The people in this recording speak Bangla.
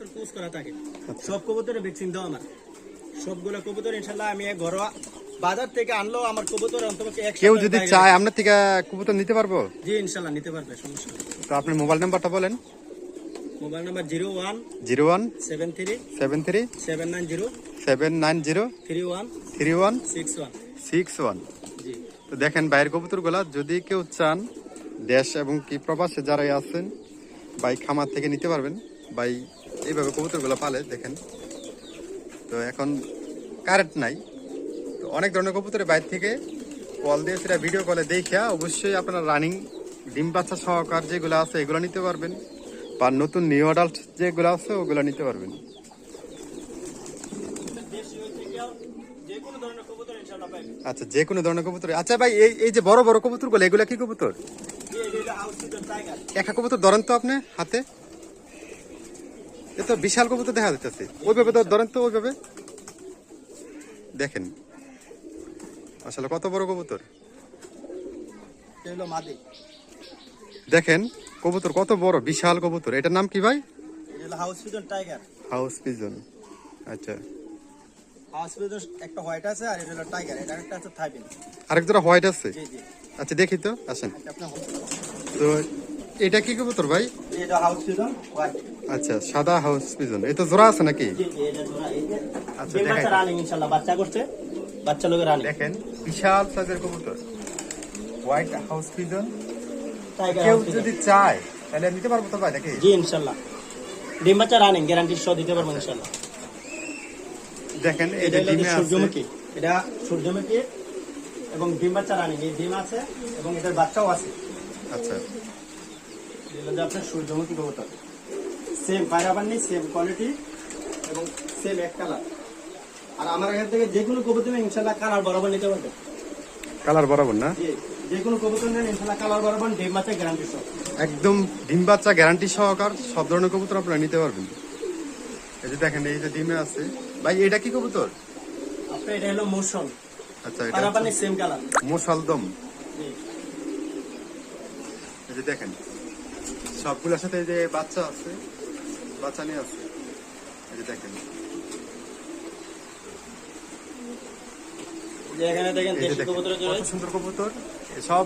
কবুতর কোচ করা থাকে। সব কবুতরের ভ্যাকসিন দেওয়া আমার। সবগুলো কবুতর ইনশাল্লাহ আমি ঘরোয়া বাজার থেকে আনলেও আমার কবুতর অন্তপক্ষে কেউ যদি চায় আপনার থেকে কবুতর নিতে পারব? জি ইনশাল্লাহ নিতে পারবে সমস্যা তো আপনার মোবাইল নাম্বারটা বলেন। Mobile number zero one zero one seven three seven three seven nine zero seven nine zero three one three one six one six one জি। তো দেখেন বাইরের কবুতরগুলা যদি কেউ চান দেশ এবং কি প্রবাসে যারাই আছেন বাই খামার থেকে নিতে পারবেন। বাই এইভাবে কবুতরগুলো পালে দেখেন। তো এখন কারেন্ট নাই। তো অনেক ধরনের কবুতরের বাইরে থেকে কল দিয়ে সেটা ভিডিও কলে দেখিয়া অবশ্যই আপনারা রানিং ডিম বাচ্চা সহকার যেগুলো আছে এগুলো নিতে পারবেন। বা নতুন নিউ অ্যাডাল্ট যেগুলো আছে ওগুলো নিতে পারবেন। আচ্ছা যে কোনো ধরনের কবুতর। আচ্ছা ভাই এই এই যে বড় বড় কবুতরগুলো এগুলো কি কবুতর? একা কবুতর ধরেন তো আপনি হাতে? এ তো বিশাল কবুতর দেখা যাচ্ছে ওইভাবে তো ধরেন তো ওইভাবে। দেখেন। আসলে কত বড় কবুতর। দেখেন কবুতর কত বড় বিশাল কবুতর। এটার নাম কি ভাই? House pigeon tiger. House pigeon আচ্ছা। হাউস একটা হোয়াইট আছে আর এটা হলো টাইগার। এটা একটা আছে থাইবিন। আরেক জোড়া হোয়াইট আছে? জি জি। আচ্ছা দেখি তো আসেন। এটা তো এটা কি কবুতর ভাই? এটা হাউস হোয়াইট আচ্ছা সাদা হাউস পিজন এটা জোড়া আছে নাকি? জি জি এটা জোড়া এই যে আচ্ছা, দাও। রানিং ইনশাআল্লাহ বাচ্চা করছে বাচ্চা লোকের রানিং দেখেন বিশাল সাইজের কবুতর। হোয়াইট হাউস পিজন কেউ যদি চায় তাহলে নিতে পারব তো ভাই দেখি জি ইনশাআল্লাহ। ডিম বাচ্চা রানিং গ্যারান্টি সহ দিতে পারব ইনশাআল্লাহ। দেখেন এটা ডিমে আছে। সূর্যমুখী। এটা সূর্যমুখী এবং ডিম বাচ্চা রানিং এই ডিম আছে এবং এটার বাচ্চাও আছে। আচ্ছা। যে আপনার সূর্যমুখী কবুতর। সেম পায়রাবান্নি সেম কোয়ালিটি এবং সেম এক কালার আর আমার এখান থেকে যে কোনো কবুতর ইনশাল্লাহ কালার বরাবর নিতে পারবে। কালার বরাবর না? যে কোনো কবুতর নেন ইনশাল্লাহ কালার বরাবর ডিম বাচ্চা গ্যারান্টি সহ। একদম ডিম বাচ্চা গ্যারান্টি সহকার সব ধরনের কবুতর আপনারা নিতে পারবেন। এই যে দেখেন এই যে ডিমে আছে। ভাই এটা কি কবুতর? আপনার এটা হলো মোশন আচ্ছা এটা সেম কালার মোসালদম এই যে দেখেন সবগুলোর সাথে যে বাচ্চা আছে বাচ্চা নিয়ে আছে এই দেখেন। এখানে দেখেন দেশি কত সুন্দর কবুতর। সব